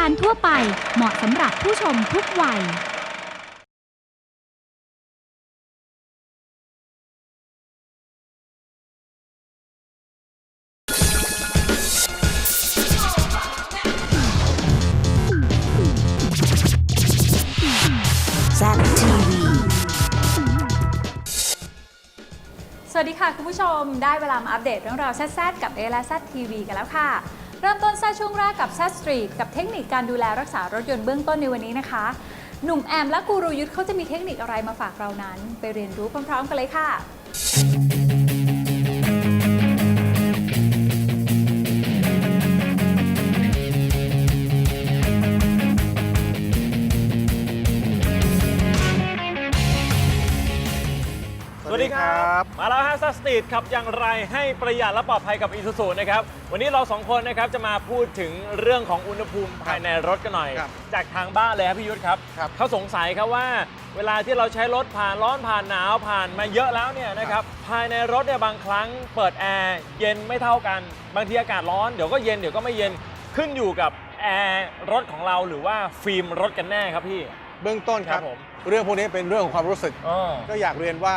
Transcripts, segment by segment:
การทั่วไปเหมาะสำหรับผู้ชมทุกวัย Zap TV. สวัสดีค่ะ คุณผู้ชมได้เวลามาอัปเดตเรื่องราวแซ่ดๆกับเอและแซดทีวีกันแล้วค่ะ เริ่มต้นแซ่ช่วงแรกกับแซดสตรีทกับเทคนิคการดูแลรักษารถยนต์เบื้องต้นในวันนี้นะคะ หนุ่มแอมและกูรูยุทธเขาจะมีเทคนิคอะไรมาฝากเรานั้น ไปเรียนรู้พร้อมๆกันเลยค่ะ มาแล้วฮะซัสตีดขับอย่างไรให้ประหยัดและปลอดภัยกับอีซูซูนะครับวันนี้เราสองคนนะครับจะมาพูดถึงเรื่องของอุณหภูมิภายในรถกันหน่อย ครับจากทางบ้านเลยครับพี่ยุทธครับครับ เขาสงสัยครับว่า เวลาที่เราใช้รถผ่านร้อนผ่านหนาวผ่านมาเยอะแล้วเนี่ยนะครับภายในรถเนี่ยบางครั้งเปิดแอร์เย็นไม่เท่ากัน บางทีอากาศร้อนเดี๋ยวก็เย็นเดี๋ยวก็ไม่เย็นขึ้นอยู่กับแอร์รถของเราหรือว่าฟิล์มรถกันแน่ครับพี่ เบื้องต้นครับ ครับผม เรื่องพวกนี้เป็นเรื่องของความรู้สึกอ๋อก็อยากเรียนว่า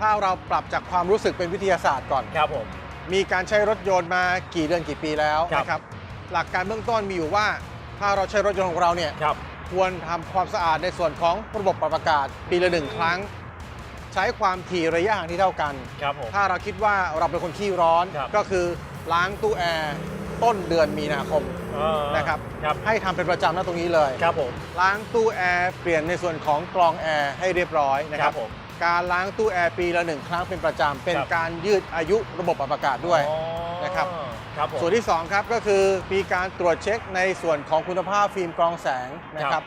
ถ้าเราปรับจากความรู้สึกเป็นวิทยาศาสตร์ก่อน ครับผม มีการใช้รถยนต์มากี่เดือนกี่ปีแล้วครับ นะครับ หลักการเบื้องต้นมีอยู่ว่า ถ้าเราใช้รถยนต์ของเราเนี่ย ครับ ควรทำความสะอาดในส่วนของระบบปรับอากาศ ปีละหนึ่งครั้ง ใช้ความถี่ระยะห่างที่เท่ากัน ครับผม ถ้าเราคิดว่าเราเป็นคนขี้ร้อนครับ ก็คือล้างตู้แอร์ต้นเดือนมีนาคมอ่านะครับ ครับ ให้ทำเป็นประจำนะตรงนี้เลย ครับผม ล้างตู้แอร์เปลี่ยนในส่วนของกรองแอร์ให้เรียบร้อยนะคครัรับบผม การล้างตู้แอร์ปีละหนึ่งครั้งเป็นประจำเป็นครับ การยืดอายุระบบปรับอากาศด้วย อ๋อนะครับ ครับผม ส่วนที่2ครับก็คือมีการตรวจเช็คในส่วนของคุณภาพฟิล์มกรองแสงนะคครัรับ บ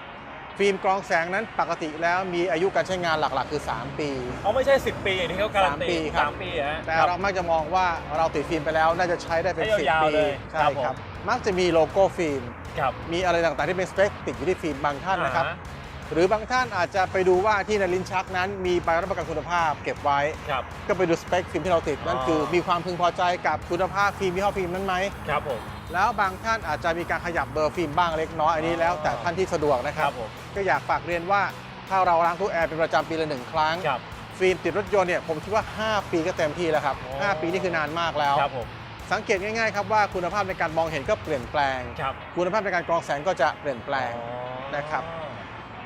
ฟิล์มกรองแสงนั้นปกติแล้วมีอายุการใช้งานหลักๆ คือ 3 ปี เขาไม่ใช่ 10 ปีอย่างที่เขาการันตีสามปีครับ สามปีฮะแต่คบเรามักจะมองว่าเราติดฟิล์มไปแล้วน่าจะใช้ได้เป็นใช้10ยาวๆปีเลยใช่ครับผม ครับ มักจะมีโลโก้ฟิล์ม ครับ มีอะไรต่างๆที่เป็นสเปคติดอยู่ที่ฟิล์มบางท่านนะครับ อ่าฮ หรือบางท่านอาจจะไปดูว่าที่ในลิ้นชักนั้น มีใบรับประกันคุณภาพเก็บไว้ ครับ ก็ไปดูสเปคฟิล์มที่เราติดนั่นอ๋อคือ มีความพึงพอใจกับคุณภาพฟิล์มยี่ห้อฟิล์มนั้นไหม ครับผม แล้วบางท่านอาจจะมีการขยับเบอร์ฟิล์มบ้างเล็กน้อยอันนี้อ๋อแล้วแต่ท่านที่สะดวกนะคครัรับบผม ก็อยากฝากเรียนว่าถ้าเราล้างตู้แอร์เป็นประจำปีละหนึ่งครั้ง ครับ ฟิล์มติดรถยนต์เนี่ยผมคิดว่า 5 ปีก็เต็มที่แล้วครับอ๋อ5ปีนี่คือนานมากแล้ว ครับผม สังเกตง่ายๆครับว่าคุณภาพในการมองเห็นก็เปลี่ยนแปลง ครับคุณภาพในการกรองแสงก็จะเปลี่ยนแปลงอ๋อนะครับ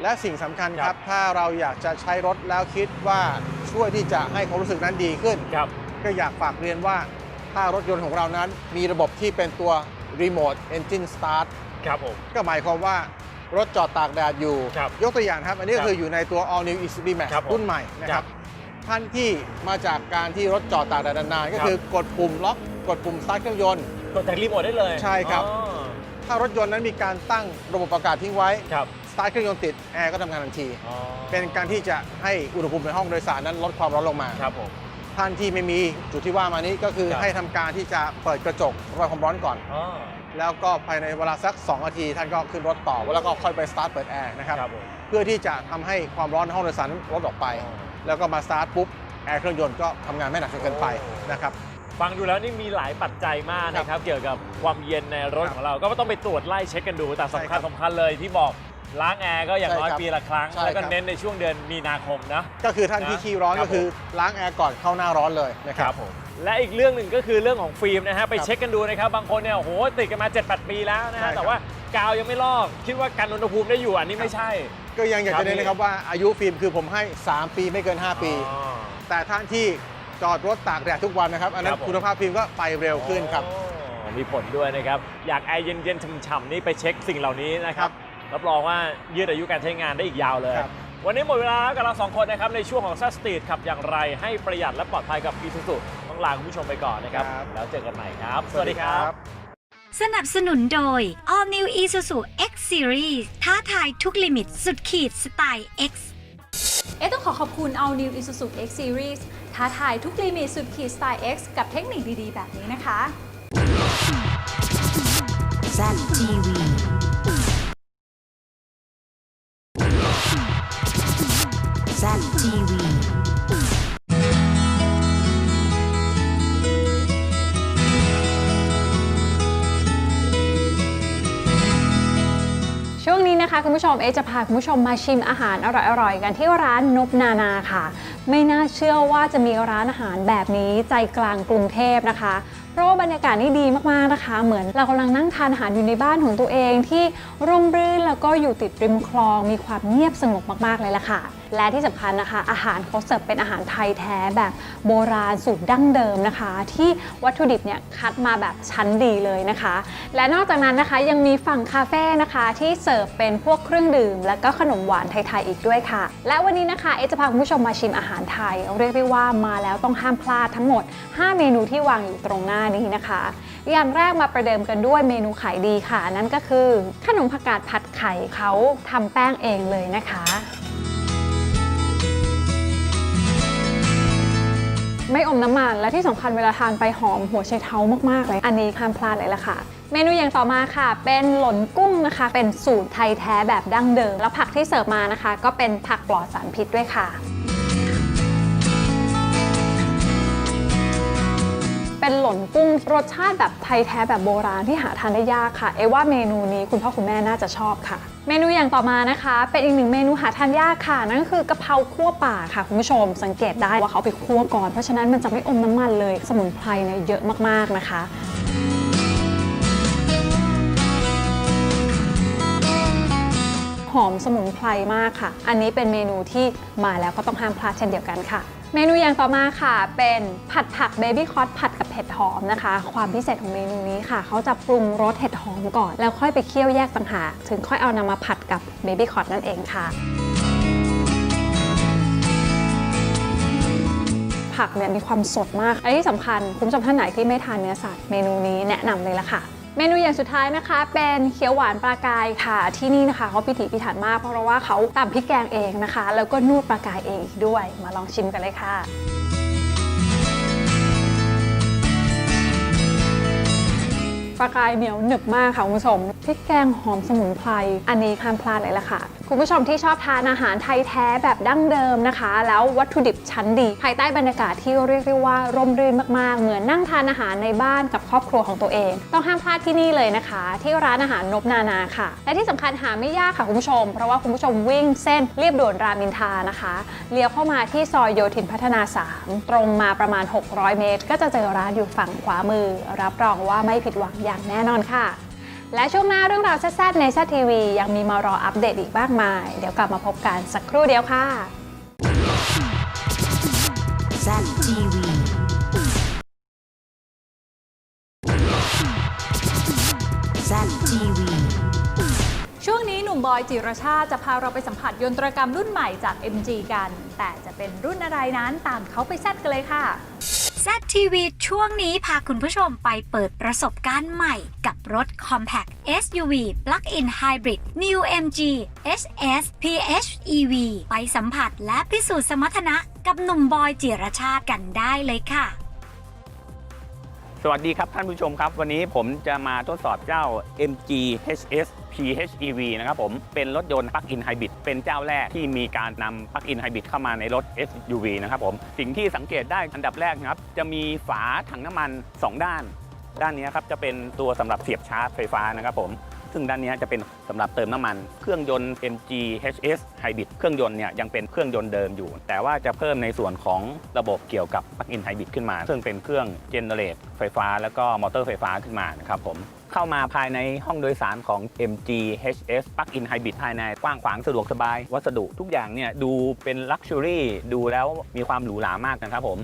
และสิ่งสำคัญคครัรับบถ้าเราอยากจะใช้รถแล้วคิดว่าช่วยที่จะให้ความรู้สึกนั้นดีขึ้นครับก็อยากฝากเรียนว่าถ้ารถยนต์ของเรานั้นมีระบบที่เป็นตัว Remote Engine Start ครับผมก็หมายความว่ารถจอดตากแดดอยู่ครับยกตัวอย่างครับ อันนี้ครัก็บคืออยู่ในตัว All New Isuzu Max ครับผมรุ่นใหม่นะคครัรับบท่านที่มาจากการที่รถจอดตากแดดนานๆ ก็ครับคือกดปุ่มล็อก กดปุ่มสตาร์ทเครื่องยนต์ กดจากรีโมทได้เลย ใช่ครับอ๋อถ้ารถยนต์นั้นมีการตั้งระบบอากาศทิ้งไว้ครับส ตาร์ทเครื่องยนต์ติดแอร์ก็ทำงานทันที อ๋อเป็นการที่จะให้อุณหภูมิในห้องโดยสารนั้นลดความร้อนลงมา ครับผม ท่านที่ไม่มีจุดที่ว่ามานี้ก็คือครับ ให้ทำการที่จะเปิดกระจกระบายความร้อนก่อน อ๋อแล้วก็ภายในเวลาสัก 2 นาที ท่านก็ขึ้นรถต่อ แล้วก็ค่อยไปสตาร์ทเปิดแอร์นะครับ ครับผมเพื่อที่จะทำให้ความร้อนในห้องโดยสารลดออกไปอ๋อแล้วก็มาสตาร์ทปุ๊บแอร์เครื่องยนต์ก็ทำงานไม่หนักจนเกินไปโอ้นะครับ ฟังดูแล้วนี่มีหลายปัจจัยมากนะครับ เกี่ยวกับความเย็นในรถครับของเรา ก็ต้องไปตรวจไล่เช็คกันดูแต่สำใช่คคัรัญบ สำคัญเลยที่บอก ล้างแอร์ก็อย่างน้อยใช่ครับปีละครั้ง ใช่แล้วก็ครับ เน้นในช่วงเดือนมีนาคมนะ ก็คือท่านนะที่ขี้ร้อนครับ ก็คือล้างแอร์ก่อนเข้าหน้าร้อนเลยนะคครัรับบผมและอีกเรื่องหนึ่งก็คือเรื่องของฟิล์มนะฮะ ไปครับเช็คกันดูนะครับ บางคนเนี่ยโอ้โหติดกันมา 7-8 ปีแล้วนะใช่ครัฮะ บ แต่ว่ากาวยังไม่ลอกคิดว่ากันอุณหภูมิได้อยู่อันนี้ไม่ใช่ ก็ยังอยากครับจะเน้นนะครับว่าอายุฟิล์มคือผมให้ 3 ปีไม่เกิน 5 ปี อ๋อ แต่ท่านที่จอดรถตากแดดทุกวันนะครับ อันนั้ครันบผม คุณภาพฟิล์มก็ไปเร็วขึ้นครับ อ๋อมีผลด้วยนะครับ อยากแอร์เย็นๆฉ่ำๆนี่ไปเช็คสิ่งเหล่านี้นะคครัรับบ รับรองว่ายืดอายุการใช้งานได้อีกยาวเลย ครับ วันนี้หมดเวลาแล้วกับเราสองคนนะครับในช่วงของซัสตีดขับอย่างไรให้ประหยัดและปลอดภัยกับอีซูซูต้องลาคุณผู้ชมไปก่อนนะครับ แล้วเจอกันใหม่ครับ สวัสดีครับ สนับสนุนโดย All New Isuzu X Series ท้าทายทุกลิมิตสุดขีดสไตล์ X เอะต้องขอขอบคุณ All New Isuzu X Series ท้าทายทุกลิมิตสุดขีดสไตล์ X กับเทคนิคดี ๆ แบบนี้นะคะ Zap นะคะคุณผู้ชมเอจะพาคุณผู้ชมมาชิมอาหารอร่อยๆกันที่ร้านนบนานาค่ะ ไม่น่าเชื่อว่าจะมีร้านอาหารแบบนี้ใจกลางกรุงเทพนะคะเพราะว่าบรรยากาศนี่ดีมากๆนะคะ เหมือนเรากำลังนั่งทานอาหารอยู่ในบ้านของตัวเองที่ร่มรื่นแล้วก็อยู่ติดริมคลอง มีความเงียบสงบมากๆเลยล่ะค่ะ และที่สำคัญนะคะ อาหารเขาเสิร์ฟเป็นอาหารไทยแท้แบบโบราณสูตรดั้งเดิมนะคะ ที่วัตถุดิบเนี่ยคัดมาแบบชั้นดีเลยนะคะ และนอกจากนั้นนะคะยังมีฝั่งคาเฟ่นะคะที่เสิร์ฟเป็นพวกเครื่องดื่ม และก็ขนมหวานไทยๆอีกด้วยค่ะ และวันนี้นะคะเอจะพาคุณผู้ชมมาชิมอาหารไทย เรียกได้ว่ามาแล้วต้องห้ามพลาดทั้งหมด 5 เมนูที่วางอยู่ตรงหน้านี้นะคะ อย่างแรกมาประเดิมกันด้วยเมนูขายดีค่ะ นั่นก็คือขนมผักกาดผัดไข่เขาทำแป้งเองเลยนะคะ ไม่อมน้ำมันและที่สำคัญเวลาทานไปหอมหัวไชเท้ามากๆเลย อันนี้ห้ามพลาดเลยละค่ะ เมนูอย่างต่อมาค่ะ เป็นหล่นกุ้งนะคะ เป็นสูตรไทยแท้แบบดั้งเดิม แล้วผักที่เสิร์ฟมานะคะ ก็เป็นผักปลอดสารพิษด้วยค่ะ เป็นหล่นกุ้งรสชาติแบบไทยแท้แบบโบราณที่หาทานได้ยากค่ะ เอว่าเมนูนี้คุณพ่อคุณแม่น่าจะชอบค่ะ เมนูอย่างต่อมานะคะ เป็นอีกหนึ่งเมนูหาทานยากค่ะ นั่นก็คือกะเพราคั่วป่าค่ะคุณผู้ชม สังเกตได้ว่าเขาไปคั่วก่อนเพราะฉะนั้นมันจะไม่อมน้ำมันเลย สมุนไพรเนี่ยเยอะมากๆนะคะหอมสมุนไพรมากค่ะ อันนี้เป็นเมนูที่มาแล้วก็ต้องห้ามพลาดเช่นเดียวกันค่ะ เมนูอย่างต่อมาค่ะ เป็นผัดผักเบบี้คอ s ผัดกับเห็ดหอมนะคะ ความพิเศษของเมนูนี้ค่ะ เขาจะปรุงรสเห็ดหอมก่อน แล้วค่อยไปเคี่ยวแยกต่างหากถึงค่อยเอานำมาผัดกับเบบี้คอ s นั่นเองค่ะผักเนี่ยมีความสดมากและที่สำคัญคุณผู้ชมท่านไหนที่ไม่ทานเนื้อสัตว์เมนูนี้แนะนำเลยละค่ะ เมนูอย่างสุดท้ายนะคะ เป็นเขียวหวานปลากายค่ะ ที่นี่นะคะเขาพิถีพิถันมาก เพราะว่าเขาตำพริกแกงเองนะคะ แล้วก็นวดปลากายเองอีกด้วย มาลองชิมกันเลยค่ะปลากายเหนียวหนึบมากค่ะคุณผู้ชมพริกแกงหอมสมุนไพรอันนี้ห้ามพลาดเลยล่ะค่ะ คุณผู้ชมที่ชอบทานอาหารไทยแท้แบบดั้งเดิมนะคะ แล้ววัตถุดิบชั้นดี ภายใต้บรรยากาศที่เรียกได้ว่าร่มรื่นมากๆ เหมือนนั่งทานอาหารในบ้านกับครอบครัวของตัวเอง ต้องห้ามพลาดที่นี่เลยนะคะ ที่ร้านอาหารนบนานาค่ะ และที่สำคัญหาไม่ยากค่ะคุณผู้ชม เพราะว่าคุณผู้ชมวิ่งเส้นเรียบด่วนรามอินทานะคะเลี้ยวเข้ามาที่ซอยโยธินพัฒนา 3 ตรงมาประมาณ 600 เมตร ก็จะเจอร้านอยู่ฝั่งขวามือ รับรองว่าไม่ผิดหวังอย่างแน่นอนค่ะ และช่วงหน้าเรื่องราวแซ่บๆในแซทีวียังมีมารออัปเดตอีกมากมาย เดี๋ยวกลับมาพบกันสักครู่เดียวค่ะ Zap TV. Zap TV. ช่วงนี้หนุ่มบอยจิรชาติจะพาเราไปสัมผัสยนตรกรรมรุ่นใหม่จาก MG กัน แต่จะเป็นรุ่นอะไรนั้นตามเขาไปแซดกันเลยค่ะ z TV ช่วงนี้พาคุณผู้ชมไปเปิดประสบการณ์ใหม่กับรถ Compact SUV Plug-in Hybrid New MG HS PHEV ไปสัมผัสและพิสูจน์สมรรถนะกับหนุ่มบอยจิรชาติกันได้เลยค่ะ สวัสดีครับท่านผู้ชมครับ วันนี้ผมจะมาทดสอบเจ้า MG HS PHEV นะครับผมเป็นรถยนต์ Plug-in Hybrid เป็นเจ้าแรกที่มีการนำ Plug-in Hybrid เข้ามาในรถ SUV นะครับผมสิ่งที่สังเกตได้อันดับแรกนะครับ จะมีฝาถังน้ำมัน 2 ด้าน ด้านนี้ครับจะเป็นตัวสำหรับเสียบชาร์จไฟฟ้านะครับผม ซึ่งด้านนี้จะเป็นสำหรับเติมน้ำมัน เครื่องยนต์ MG HS Hybrid เครื่องยนต์เนี่ยยังเป็นเครื่องยนต์เดิมอยู่ แต่ว่าจะเพิ่มในส่วนของระบบเกี่ยวกับ Plug-in Hybrid ขึ้นมา ซึ่งเป็นเครื่องเจเนเรตไฟฟ้า แล้วก็มอเตอร์ไฟฟ้าขึ้นมานะครับผมเข้ามาภายในห้องโดยสารของ MG HS Plug-in Hybrid ภายในกว้างขวางสะดวกสบาย วัสดุทุกอย่างเนี่ยดูเป็นลักชัวรี่ดูแล้วมีความหรูหรามากนะครับผม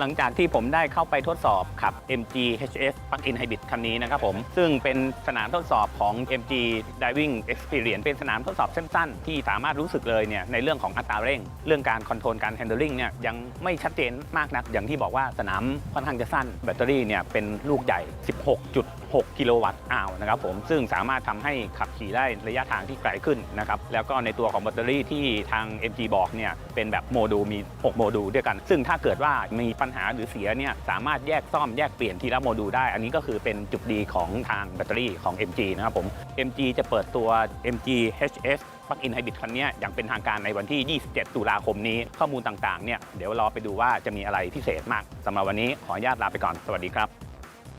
หลังจากที่ผมได้เข้าไปทดสอบขับ MG HS Plug-in Hybrid คันนี้นะครับผม ซึ่งเป็นสนามทดสอบของ MG Driving Experience เป็นสนามทดสอบสั้นๆ ที่สามารถรู้สึกเลยเนี่ยในเรื่องของอัตราเร่ง เรื่องการคอนโทรลการ handling เนี่ยยังไม่ชัดเจนมากนัก อย่างที่บอกว่าสนามค่อนข้างจะสั้น แบตเตอรี่เนี่ยเป็นลูกใหญ่ 16.8 6 กิโลวัตต์อาวนะครับผมซึ่งสามารถทำให้ขับขี่ได้ระยะทางที่ไกลขึ้นนะครับแล้วก็ในตัวของแบตเตอรี่ที่ทาง MG บอกเนี่ยเป็นแบบโมดูลมี 6 โมดูลด้วยกัน ซึ่งถ้าเกิดว่ามีปัญหาหรือเสียเนี่ยสามารถแยกซ่อมแยกเปลี่ยนทีละโมดูลได้ อันนี้ก็คือเป็นจุดดีของทางแบตเตอรี่ของ MG นะครับผม MG จะเปิดตัว MG HS ปลั๊กอินไฮบริดคันนี้อย่างเป็นทางการในวันที่ 27 ตุลาคมนี้ ข้อมูลต่างๆ เนี่ย เดี๋ยวรอไปดูว่าจะมีอะไรพิเศษมาก สำหรับวันนี้ขออนุญาตลาไปก่อน สวัสดีครับ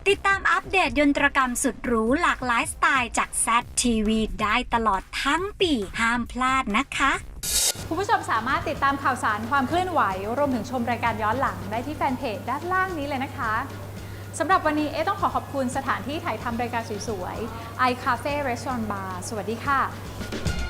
ติดตามอัปเดตยนตรกรรมสุดหรูหลากหลายสไตล์จาก ZTV ได้ตลอดทั้งปี ห้ามพลาดนะคะ คุณผู้ชมสามารถติดตามข่าวสารความเคลื่อนไหว รวมถึงชมรายการย้อนหลังได้ที่แฟนเพจด้านล่างนี้เลยนะคะสำหรับวันนี้เอ๊ต้องขอขอบคุณสถานที่ถ่ายทำรายการสวยๆ iCafe Restaurant Bar สวัสดีค่ะ